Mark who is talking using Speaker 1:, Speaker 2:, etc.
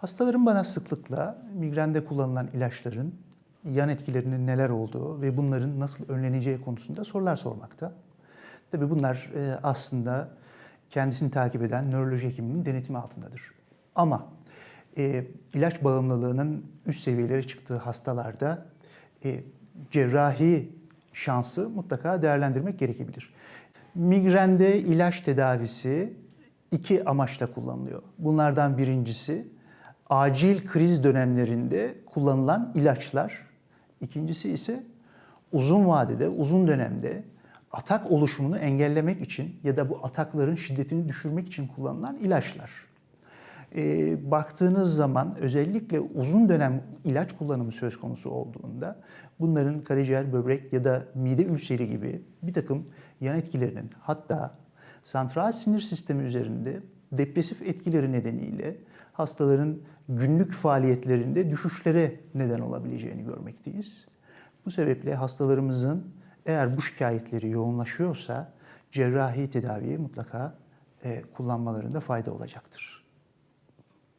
Speaker 1: Hastalarım bana sıklıkla migrende kullanılan ilaçların yan etkilerinin neler olduğu ve bunların nasıl önleneceği konusunda sorular sormakta. Tabii bunlar e, aslında kendisini takip eden nöroloji hekiminin denetimi altındadır. Ama e, ilaç bağımlılığının üst seviyelere çıktığı hastalarda e, cerrahi şansı mutlaka değerlendirmek gerekebilir. Migrende ilaç tedavisi iki amaçla kullanılıyor. Bunlardan birincisi acil kriz dönemlerinde kullanılan ilaçlar. İkincisi ise uzun vadede, uzun dönemde atak oluşumunu engellemek için ya da bu atakların şiddetini düşürmek için kullanılan ilaçlar. E, baktığınız zaman özellikle uzun dönem ilaç kullanımı söz konusu olduğunda bunların karaciğer, böbrek ya da mide ülseri gibi bir takım yan etkilerinin hatta santral sinir sistemi üzerinde depresif etkileri nedeniyle hastaların günlük faaliyetlerinde düşüşlere neden olabileceğini görmekteyiz. Bu sebeple hastalarımızın eğer bu şikayetleri yoğunlaşıyorsa cerrahi tedaviyi mutlaka e, kullanmalarında fayda olacaktır.